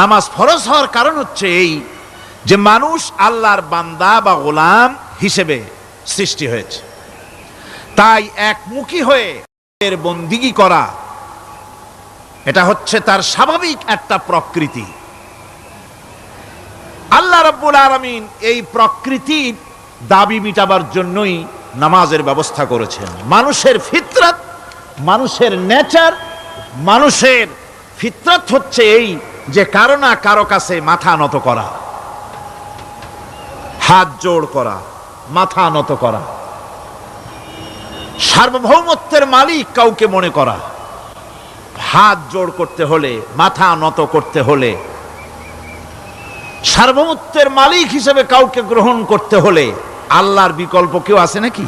নামাজ ফরজ হওয়ার কারণ হচ্ছে এই যে মানুষ আল্লাহর বান্দা বা গোলাম হিসেবে সৃষ্টি হয়েছে। তাই একমুখী হয়ে এর বন্দিগি করা, এটা হচ্ছে তার স্বাভাবিক একটা প্রকৃতি। আল্লাহ রব্বুল আলামিন এই প্রকৃতির দাবি মিটাবার জন্যই নামাজের ব্যবস্থা করেছেন। মানুষের ফিতরাত, মানুষের নেচার, মানুষের ফিতরাত হচ্ছে এই যে কারও না কারও কাছে মাথা নত করা, হাত জোড় করা, মাথা নত করা, সার্বভৌমত্বের মালিক কাউকে মনে করা, হাত জোড় করতে হলে, মাথা নত করতে হলে, সার্বভৌমত্বের মালিক হিসেবে কাউকে গ্রহণ করতে হলে আল্লাহর বিকল্প কেউ আছে নাকি?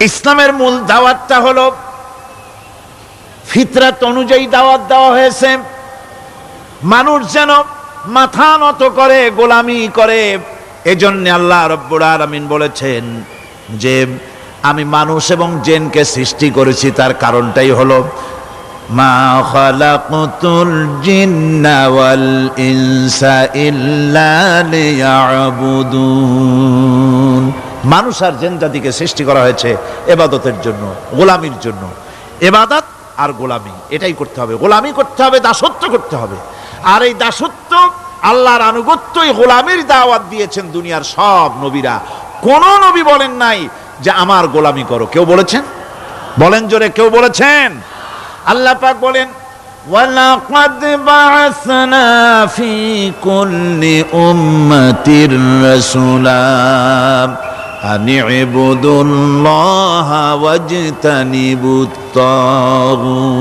ইসলামের মূল দাওয়াতটা হলো ফিতরাত অনুযায়ী দাওয়াত দেওয়া হয়েছে। মানুষ যেন মাথা নত করে, গোলামি করে, এজন্য আল্লাহ রব্বুল আলামিন বলেছেন যে, আমি মানুষ এবং জেনকে সৃষ্টি করেছি, তার কারণটাই হলো, মা খালাকতুল জিন্না ওয়াল ইনসা ইল্লা লিয়াবুদুন। মানুষ আর জেন জাতিকে সৃষ্টি করা হয়েছে, এবাদতের জন্য, গোলামির জন্য। এবাদত আর গোলামি এটাই করতে হবে গোলামি করতে হবে দাসত্ব করতে হবে আর এই দাসত্ব আল্লাহর আনুগত্যই গোলামির দাওয়াত দিয়েছেন দুনিয়ার সব নবীরা কোন নবী বলেন নাই যে আমার গোলামি করো কেউ বলেছেন বলেন জোরে কেউ বলেছেন আল্লাহ পাক বলেন ولقد بعثنا في كل أمة رسولا أن اعبدوا الله واجتنبوا الطاغوت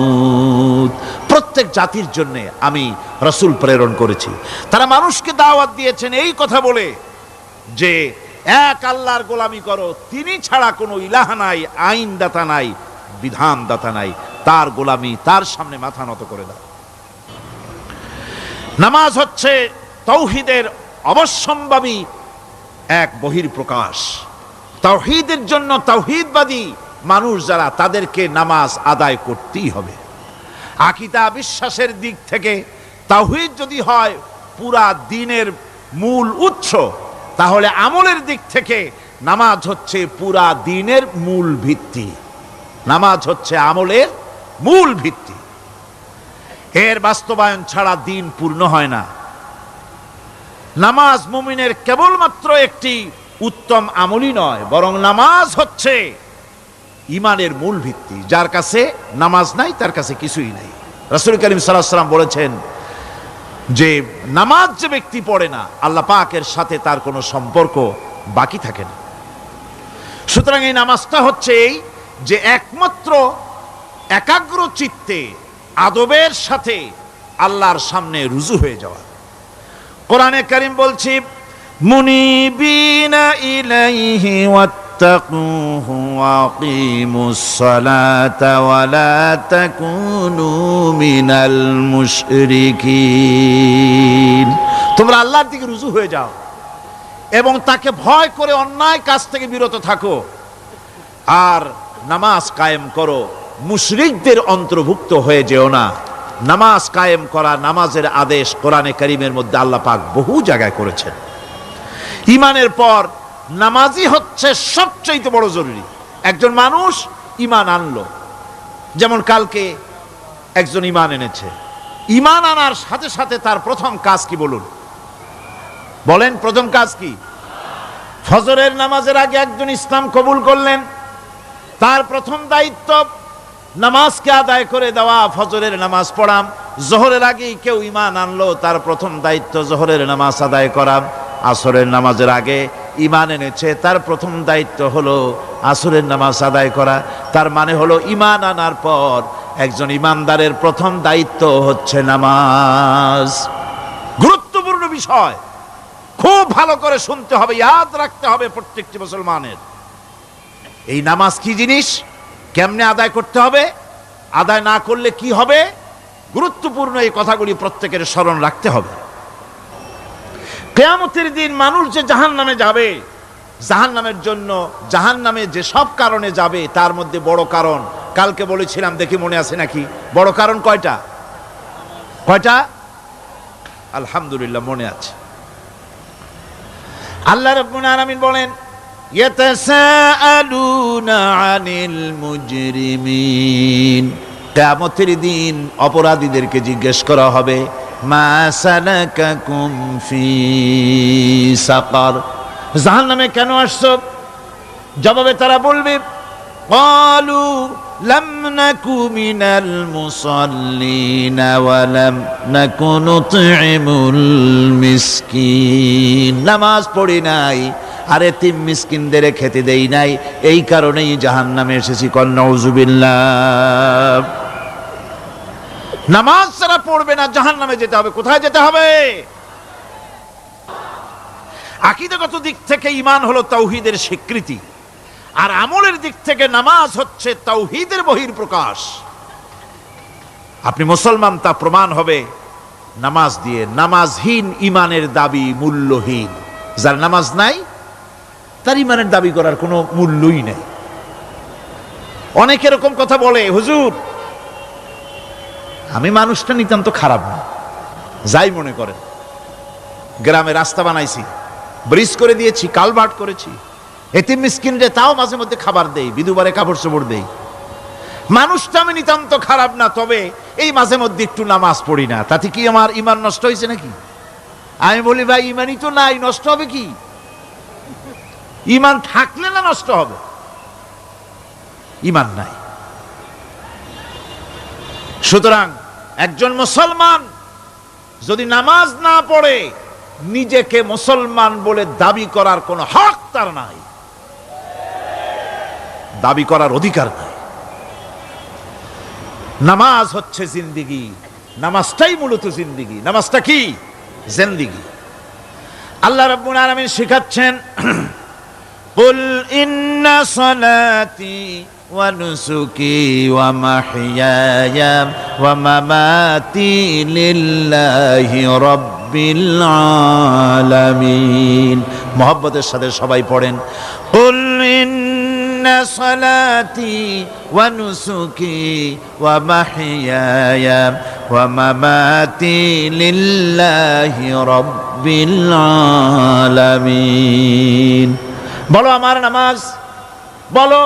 প্রত্যেক জাতির জন্য আমি রসুল প্রেরণ করেছি তারা মানুষকে দাওয়াত দিয়েছেন এই কথা বলে যে এক আল্লাহর গোলামি করো তিনি ছাড়া কোনো ইলাহ নাই আইন দাতা নাই বিধান দাতা নাই তার গোলামি তার সামনে মাথা নত করে দাও নামাজ হচ্ছে তৌহিদের অবশ্যম্ভাবী এক বহির প্রকাশ তাওহিদের জন্য তাওহিদবাদী মানুষ যারা, তাদেরকে নামাজ আদায় করতেই হবে। আকিদা বিশ্বাসের দিক থেকে তাওহিদ যদি হয় পুরা দিনের মূল উৎস, তাহলে আমলের দিক থেকে নামাজ হচ্ছে পুরা দিনের মূল ভিত্তি। নামাজ হচ্ছে আমলের মূল ভিত্তি। এর বাস্তবায়ন ছাড়া দিন পূর্ণ হয় না। নামাজ মুমিনের কেবলমাত্র একটি উত্তম আমলই নয়, বরং নামাজ হচ্ছে ইমানের মূল ভিত্তি। যার কাছে নামাজ নাই, তার কাছে কিছুই নাই। রাসুল করিম সাল্লাম বলেছেন যে, নামাজ যে ব্যক্তি পড়ে না, আল্লাহ পাকের সাথে তার কোনো সম্পর্ক বাকি থাকে না। সুতরাং এই নামাজটা হচ্ছে এই যে, একমাত্র একাগ্র চিত্তে, আদবের সাথে আল্লাহর সামনে রুজু হয়ে যাওয়া। কোরআনে করিম বলছি মুনিবিনা ইলাইহি واتقوه واقيموا الصلاة ولا تكونوا من المشركين তোমরা আল্লাহর দিকে রুজু হয়ে যাও এবং তাকে ভয় করে অন্যায় কাজ থেকে বিরত থাকো আর নামাজ কায়েম করো মুশরিকদের অন্তর্ভুক্ত হয়ে যেও না নামাজ কায়েম করা নামাজের আদেশ কোরআনে করিমের মধ্যে আল্লাহ পাক বহু জায়গায় করেছেন ইমানের পর নামাজই হচ্ছে সবচাইতে বড় জরুরি। একজন মানুষ ইমান আনলো। যেমন কালকে একজন ইমান এনেছে। ইমান আনার সাথে সাথে তার প্রথম কাজ কি বলুন? বলেন, প্রথম কাজ কি? ফজরের নামাজের আগে একজন ইসলাম কবুল করলেন। তার প্রথম দায়িত্ব, নামাজকে আদায় করে দেওয়া, ফজরের নামাজ পড়াম। জোহরের আগেই কেউ ইমান আনলো, তার প্রথম দায়িত্ব জোহরের নামাজ আদায় করা। আসরের নামাজের আগে ইমান এনেছে। তার প্রথম দায়িত্ব হলো আসরের নামাজ আদায় করা। তার মানে হলো ইমান আনার পর একজন ইমানদারের প্রথম দায়িত্ব হচ্ছে নামাজ। গুরুত্বপূর্ণ বিষয়। খুব ভালো করে শুনতে হবে, ইয়াদ রাখতে হবে প্রত্যেকটি মুসলমানের। এই নামাজ কি জিনিস? কেমনে আদায় করতে হবে? আদায় না করলে কি হবে? গুরুত্বপূর্ণ এই কথাগুলি প্রত্যেকের স্মরণ রাখতে হবে। কেয়ামতের দিন মানুষ যে জাহান নামে যাবে জাহান নামের জন্য জাহান নামে যে সব কারণে যাবে, তার মধ্যে বড় কারণ। কালকে বলেছিলাম, দেখি মনে আছে নাকি? বড় কারণ কয়টা? কয়টা? আলহামদুলিল্লাহ, মনে আছে। আল্লাহ রব্বুল আলামিন বলেন, ইয়াতাসাআলুনা আনিল মুজরিমিন। কিয়ামতের দিন অপরাধীদেরকে জিজ্ঞেস করা হবে মা সালাকাকুম জাহান্নামে কেন আসছো? জবাবে তারা বলবে নামাজ পড়ি নাই, আর এতিম মিসকিনদের খেতে দেই নাই। এই কারণেই জাহান্নামে এসেছি কন্যা নামাজ যারা পড়বে না, জাহান্নামে যেতে হবে। কোথায় যেতে হবে? আকিদাগত দিক থেকে ইমান হলো তাওহীদের স্বীকৃতি। আর আমলের দিক থেকে নামাজ হচ্ছে তাওহীদের বহির প্রকাশ আপনি মুসলমান, তা প্রমাণ হবে। নামাজ দিয়ে, নামাজহীন ইমানের দাবি মূল্যহীন। যার নামাজ নাই, তার ইমানের দাবি করার কোনো মূল্যই নেই। অনেক এরকম কথা বলে, হুজুর আমি মানুষটা নিতান্ত খারাপ না। যাই মনে করেন গ্রামে রাস্তা বানাইছি, ব্রিজ করে দিয়েছি, কালভার্ট করেছি। এতিম মিসকিনরে তাও মাঝে মধ্যে খাবার দেই, বিধুবারে কাপড় চোপড় দেই। মানুষটা আমি নিতান্ত খারাপ না, তবে এই মাঝে মধ্যে একটু নামাজ পড়ি না। তাতে কি আমার ইমান নষ্ট হয়েছে নাকি? আমি বলি, ভাই, ইমানই তো নাই, নষ্ট হবে কি? ইমান থাকলে না নষ্ট হবে? ইমান নাই। সুতরাং একজন মুসলমান যদি নামাজ না পড়ে, নিজেকে মুসলমান বলে দাবি করার কোনো হক তার নাই। দাবি করার অধিকার নাই। নামাজ হচ্ছে জিন্দিগি, নামাজটাই মূলত জিন্দিগি। নামাজটা কি? জিন্দিগি। আল্লাহ রাব্বুল আলামিন শিখাচ্ছেন, কুল ইন্না সালাতি ونسكي ومحياي ومماتي لله رب العالمين মোহাব্বতের সাথে সবাই পড়েন قل إن صلاتي ونسكي ومحياي ومماتي لله رب العالمين বলো আমার নামাজ বলো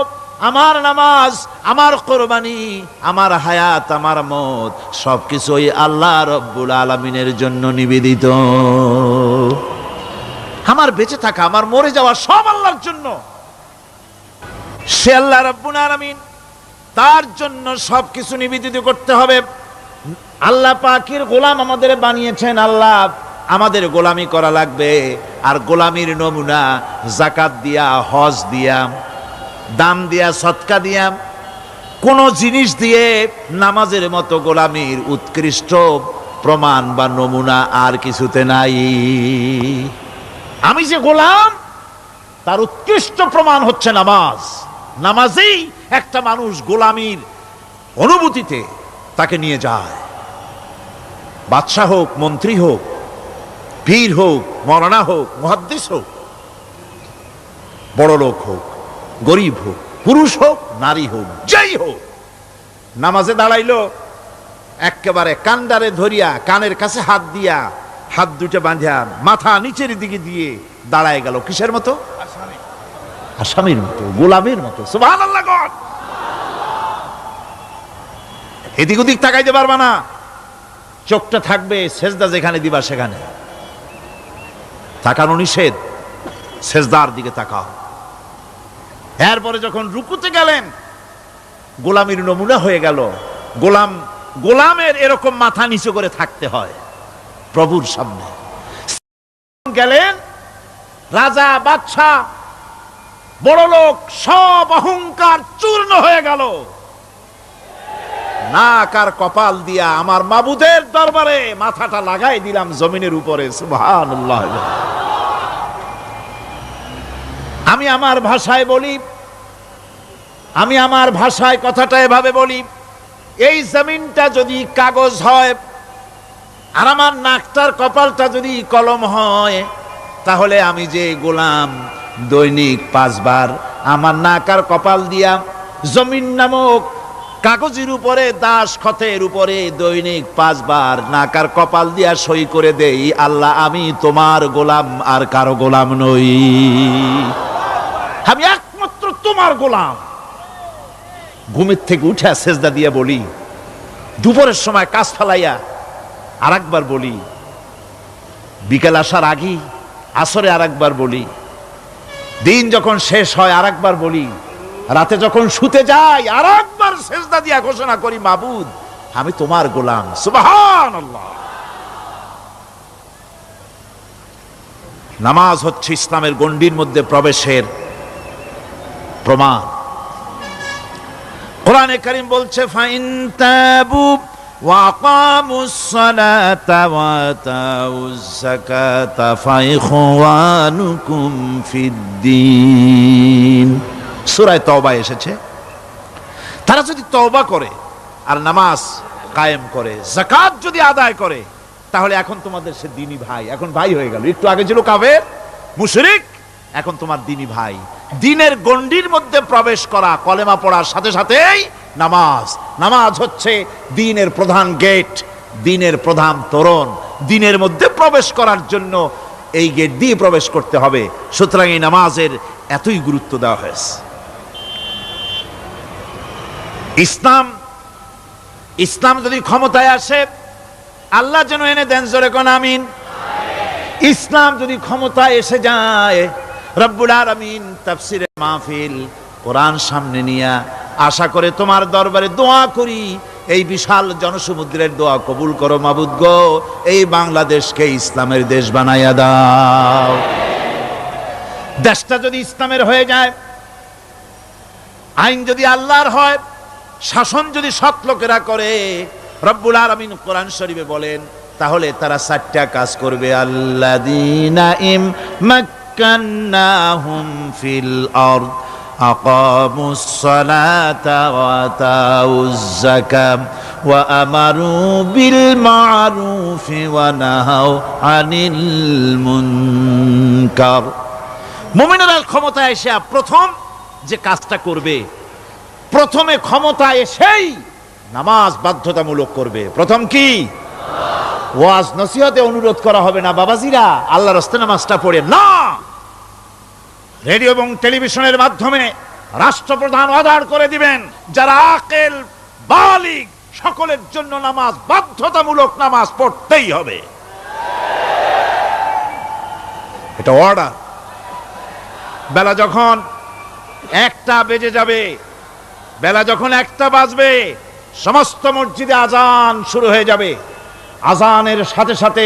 আমার নামাজ, আমার কোরবানি, আমার হায়াত, আমার মত সবকিছু ওই আল্লাহ রব্বুল আলমিনের জন্য নিবেদিত। আমার বেঁচে থাকা, আমার মরে যাওয়া সব আল্লাহর জন্য। সে আল্লাহ রব্বুল আলমিন তার জন্য সবকিছু নিবেদিত করতে হবে। আল্লাহ পাখির গোলাম আমাদের বানিয়েছেন, আল্লাহ আমাদের গোলামি করা লাগবে। আর গোলামির নমুনা জাকাত দিয়া, হজ দিয়া। দাম দিয়া, সৎকা দিয়া, কোন জিনিস দিয়ে নামাজের মতো গোলামির উৎকৃষ্ট প্রমাণ বা নমুনা আর কিছুতে নাই। আমি যে গোলাম, তার উৎকৃষ্ট প্রমাণ হচ্ছে নামাজ। নামাজেই একটা মানুষ গোলামির অনুভূতিতে তাকে নিয়ে যায়। বাদশাহ হোক, মন্ত্রী হোক, পীর হোক মরানা হোক মহাদ্দেশ হোক বড় লোক হোক। গরিব হোক, পুরুষ হোক, নারী হোক, যাই হোক। নামাজে দাঁড়াইলো একেবারে কান্ডারে ধরিয়া, কানের কাছে হাত দিয়া, হাত দুটো বাঁধিয়া মাথা নিচের দিকে দিয়ে দাঁড়ায় গেল। কিসের মতো? আসামির মতো, গোলামের মতো। এদিক ওদিক তাকাইতে পারবা না। চোখটা থাকবে সেজদা যেখানে দিবা সেখানে। তাকানো নিষেধ, সেজদার দিকে তাকাও। এরপরে যখন রুকুতে গেলেন, গোলামির নমুনা হয়ে গেল, গোলাম, গোলামের এরকম মাথা নিচু করে থাকতে হয় প্রভুর সামনে। গেলেন, রাজা, বাদশাহ, বড় লোক, সব অহংকার চূর্ণ হয়ে গেল। নাক আর কপাল দিয়া আমার মাবুদের দরবারে মাথাটা লাগাই দিলাম জমিনের উপরে, সুবহানাল্লাহ। আমি আমার ভাষায় বলি, আমি আমার ভাষায় কথাটা এভাবে বলি, এই জমিনটা যদি কাগজ হয় আর আমার নাকটার কপালটা যদি কলম হয়, তাহলে আমি যে গোলাম দৈনিক পাঁচবার, আমার নাক আর কপাল দিয়া জমিন নামক কাগজের উপরে, দাস খতের উপরে দৈনিক পাঁচবার নাক আর কপাল দিয়া সই করে দেই, আল্লাহ আমি তোমার গোলাম আর কারও গোলাম নই। আমি একমাত্র তোমার গোলাম। ঘুমের থেকে উঠে সেজদা দিয়ে বলি, দুপুরের সময় কাজ ফালাইয়া আর একবার বলি, বিকেল আসার আগেই আসরে আর একবার বলি, দিন যখন শেষ হয় আর একবার বলি, রাতে যখন শুতে যাই আর একবার সেজদা দিয়া ঘোষণা করি, মাবুদ, আমি তোমার গোলাম। সুবাহান নামাজ হচ্ছে ইসলামের গণ্ডির মধ্যে প্রবেশের প্রমাণ কোরআনে করিম বলছে ফাইন তাবু وأقاموا الصلاة وآتوا الزكاة فإخوانكم في الدين সূরায় তওবা এসেছে তারা যদি তওবা করে আর নামাজ কায়েম করে যাকাত যদি আদায় করে তাহলে এখন তোমাদের সে দিনী ভাই এখন ভাই হয়ে গেল একটু আগে ছিল কাফের মুশরিক এখন তোমার দিনী ভাই, দিনের গণ্ডির মধ্যে প্রবেশ করা, কলেমা পড়ার সাথে সাথেই নামাজ। নামাজ হচ্ছে দিনের প্রধান গেট, দিনের প্রধান তোরণ। দিনের মধ্যে প্রবেশ করার জন্য এই গেট দিয়ে প্রবেশ করতে হবে। সুতরাং এই নামাজের এতই গুরুত্ব দেওয়া হয়েছে। ইসলাম ইসলাম যদি ক্ষমতায় আসে, আল্লাহ যেন এনে দেন জোরে কোন আমিন। ইসলাম যদি ক্ষমতায় এসে যায় রব্বুল আলামিন তাফসিরে মাহফিল কোরআন সামনে নিয়া আশা করে তোমার দরবারে দোয়া করি। এই বিশাল জনসমুদ্রের দোয়া কবুল করো মাবুদ গো। এই বাংলাদেশকে ইসলামের দেশ বানাইয়া দাও। দেশটা যদি ইসলামের হয়ে যায়, আইন যদি আল্লাহর হয়, শাসন যদি সৎ লোকেরা করে, রব্বুল আলামিন কোরআন শরীফে বলেন, তাহলে তারা চারটা কাজ করবে। আল্লাযীনা ইম মাক্কান্নাহুম ফিল আরদ أقاموا الصلاة وآتوا الزكاة وأمروا بالمعروف ونهوا عن المنكر মুমিনেরা ক্ষমতায় এসে প্রথম যে কাজটা করবে প্রথমে ক্ষমতা এসেই নামাজ বাধ্যতামূলক করবে প্রথম কি ওয়াজ নসিহতে অনুরোধ করা হবে না বাবাজিরা আল্লাহ রস্তে নামাজটা পড়ে না রেডিও এবং টেলিভিশনের মাধ্যমে রাষ্ট্রপ্রধান অর্ডার করে দিবেন, যারা আকেল বালিক সকলের জন্য নামাজ, বাধ্যতামূলক নামাজ পড়তেই হবে। এটা অর্ডার বেলা যখন একটা বেজে যাবে, বেলা যখন একটা বাজবে, সমস্ত মসজিদে আজান শুরু হয়ে যাবে। আজানের সাথে সাথে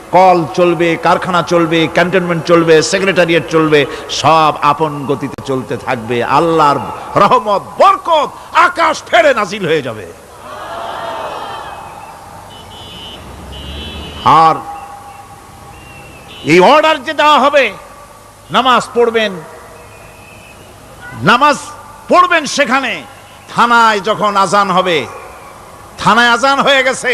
কল চলবে, কারখানা চলবে, ক্যান্টনমেন্ট চলবে, সেক্রেটারিয়েট চলবে, সব আপন গতিতে চলতে থাকবে। আল্লাহর রহমত, বরকত, আকাশ ফেরে নাজিল হয়ে যাবে। আর এই অর্ডার যে দেওয়া হবে, নামাজ পড়বেন নামাজ পড়বেন সেখানে, থানায় যখন আজান হবে, থানায় আজান হয়ে গেছে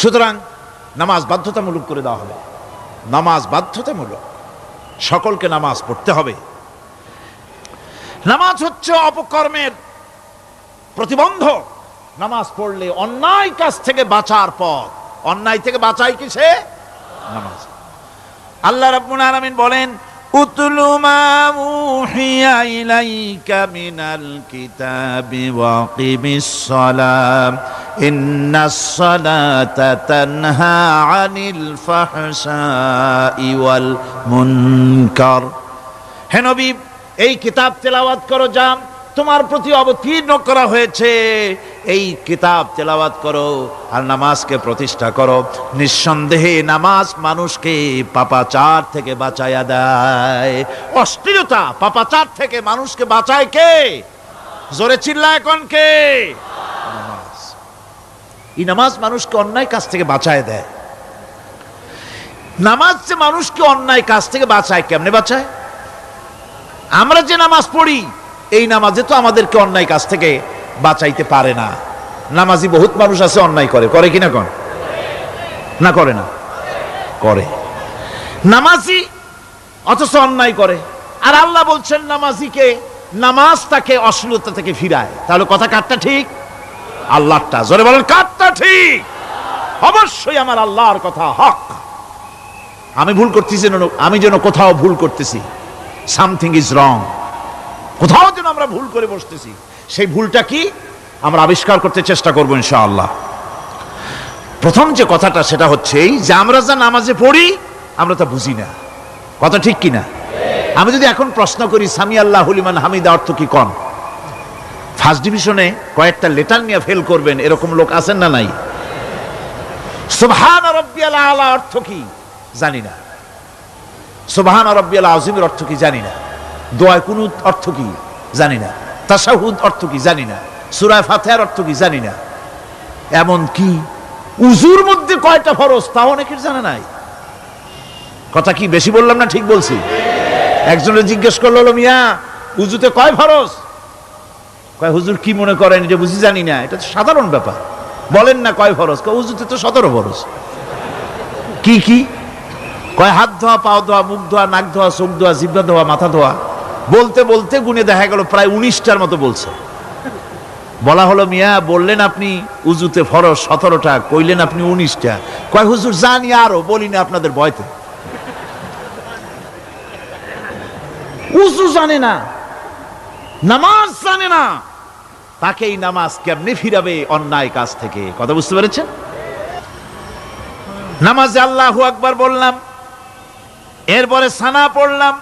সুতরাং নামাজ বাধ্যতামূলক করে দেওয়া হবে। নামাজ বাধ্যতামূলক। সকলকে নামাজ পড়তে হবে। নামাজ হচ্ছে অপকর্মের প্রতিবন্ধক নামাজ পড়লে অন্যায় কাজ থেকে বাঁচার পথ। অন্যায় থেকে বাঁচাই কিসে নামাজ। আল্লাহ রাব্বুল আলামিন বলেন ইলাইকা মিনাল কিতাবি সালাম। সালাতা তানহা আনিল ফাহশাই ওয়াল মুনকার। হে এই কিতাব তেলাওয়াত করো, যা তোমার প্রতি অবতীর্ণ করা হয়েছে। এই কিতাব তেলাওয়াত করো আর নামাজকে প্রতিষ্ঠা করো। নিঃসন্দেহে নামাজ মানুষকে পাপাচার থেকে বাঁচাইয়া দেয়। অশ্লীলতা পাপাচার থেকে মানুষকে বাঁচায় কে? জোরে চিল্লায় কোন কে? এই নামাজ মানুষকে অন্যায় কাজ থেকে বাঁচায় দেয়। নামাজ যে মানুষকে অন্যায় কাজ থেকে বাঁচায়, কেমনে বাঁচায়? আমরা যে নামাজ পড়ি, এই নামাজে তো আমাদেরকে অন্যায় কাজ থেকে বাঁচাইতে পারে না। নামাজি বহুত মানুষ আছে, অন্যায় করে। করে কিনা কন? না করে না? করে। নামাজি অথচ অন্যায় করে। আর আল্লাহ বলছেন, নামাজিকে নামাজ তাকে অশ্লীলতা থেকে ফিরায়। তাহলে কথা কাটটা ঠিক? আল্লাহটা। জোরে বলেন, কারটা ঠিক। অবশ্যই আমার আল্লাহর কথা হক। আমি ভুল করতেছি আমি যেন কোথাও ভুল করতেছি। সামথিং ইজ রং কোথাও যেন আমরা ভুল করে বসতেছি। সেই ভুলটা কি? আমরা আবিষ্কার করতে চেষ্টা করব ইনশাআল্লাহ। প্রথম যে কথাটা, সেটা হচ্ছে যে আমরা যা নামাজে পড়ি, আমরা তা বুঝি না। কথা ঠিক কিনা? আমি যদি এখন প্রশ্ন করি সামি আল্লাহ হলিমান হামিদা অর্থ কি কন ফার্স্ট ডিভিশনে কয়েকটা লেটার নিয়ে ফেল করবেন, এরকম লোক আছেন না নাই? সুবহান রব্বিয়াল আলা অর্থ কি? জানি না। সুবহান রব্বিয়াল আজিমের অর্থ কি? জানি না। দোয়ায় কুনুত অর্থ কি? জানি না। তাসাহুদ অর্থ কি? জানি না। সুরায় ফাতেহার অর্থ কি? জানি না। এমন কি? উজুর মধ্যে কয়টা ফরজ, তাও অনেকের জানা নাই। কথা কি বেশি বললাম না ঠিক বলছি? একজনে জিজ্ঞেস করল মিয়া, উজুতে কয় ফরজ? কয়, হুজুর কি মনে করেন এটা বুঝি জানি না? এটা তো সাধারণ ব্যাপার। বলেন না কয় ফরজ, কয় উজুতে তো সতেরো ফরজ। কি কি? কয়, হাত ধোয়া, পাও ধোয়া, মুখ ধোয়া, নাক ধোয়া, চোখ ধোয়া, জিব্বা ধোয়া, মাথা ধোয়া। বলতে বলতে গুনে দেখা গেল প্রায় উনিশটার মতো বলছে। বলা হলো, মিয়া, বললেন আপনি উজুতে ফরজ সতেরোটা, কইলেন আপনি উনিশটা। কয়, হুজুর, জানি আরও, বলি না আপনাদের ভয়তে। উজু জানে না। নামাজ জানে না। তাকে এই নামাজ কেমনে ফিরাবে অন্যায় কাজ থেকে? কথা বুঝতে পেরেছেন? নামাজে আল্লাহু আকবার বললাম, এরপরে সানা পড়লাম,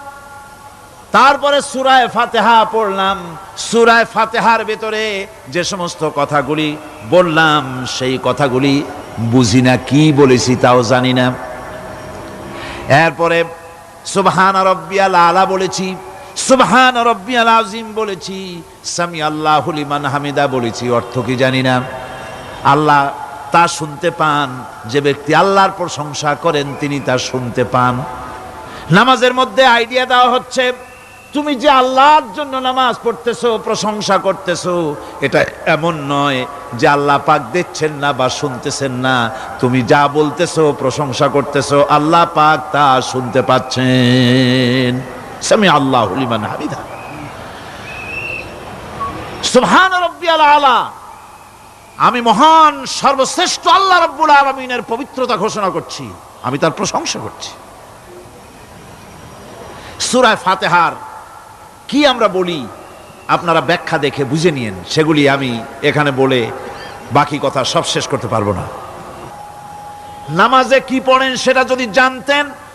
তারপরে সুরায় ফাতেহা পড়লাম। সুরায় ফাতেহার ভেতরে যে সমস্ত কথাগুলি বললাম, সেই কথাগুলি বুঝি না কি বলেছি তাও জানি না। এরপরে সুবহান রব্বিয়াল আলা বলেছি সুবহান রব্বিয়াল আজিম বলেছি, সামি আল্লাহ লিমান হামিদা বলেছি, অর্থ কি জানি না। আল্লাহ তা শুনতে পান, যে ব্যক্তি আল্লাহর প্রশংসা করেন, তিনি তা শুনতে পান। নামাজের মধ্যে আইডিয়া দেওয়া হচ্ছে, তুমি যে আল্লাহর জন্য নামাজ পড়তেছো, প্রশংসা করতেছো, এটা এমন নয় যে আল্লাহ পাক দেখছেন না বা শুনতেছেন না। তুমি যা বলতেছো, প্রশংসা করতেছো, আল্লাহ পাক তা শুনতে পাচ্ছেন। সামি আল্লাহ লিমান হামিদা। সুবহান রব্বিয়াল আলা। আমি মহান, সর্বশ্রেষ্ঠ আল্লাহ রব্বুল আলমিনের পবিত্রতা ঘোষণা করছি। আমি তার প্রশংসা করছি। সুরায় ফাতেহার কি আমরা বলি? আপনারা ব্যাখ্যা দেখে বুঝে নিয়েন। সেগুলি আমি এখানে বলে বাকি কথা সব শেষ করতে পারব না। নামাজে কি পড়েন সেটা যদি জানতেন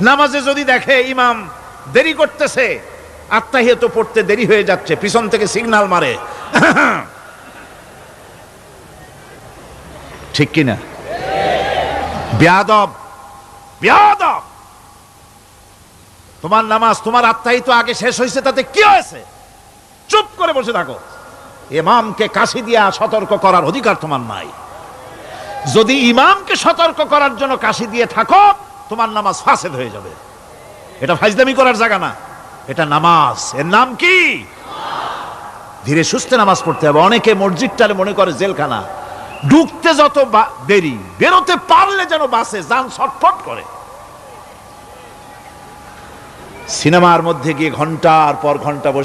নামাজে যদি দেখে ইমাম দেরি করতেছে, আত্মাহিয়ত পড়তে দেরি হয়ে যাচ্ছে, পিছন থেকে সিগন্যাল মারে। ঠিক কিনা? বেয়াদব বেয়াদব! তোমার নামাজ, তোমার আত্মাই তো আগে শেষ হয়েছে, তাতে কি হয়েছে? চুপ করে বসে থাকো। ইমামকে কাশি দিয়া সতর্ক করার অধিকার তোমার নাই। যদি ইমামকে সতর্ক করার জন্য কাশি দিয়ে থাকো তোমার নামাজ ফাসেদ হয়ে যাবে। এটা ফাইজদামি করার জায়গা না। এটা নামাজ। এর নাম কি? ধীরে সুস্থে নামাজ পড়তে হবে। অনেকে মসজিদটারে মনে করে জেলখানা। ঢুকতে যত দেরি, বেরোতে পারলে যেন বাসে যান ছটফট করে। সিনেমার মধ্যে গিয়ে ঘণ্টার পর ঘণ্টা বসে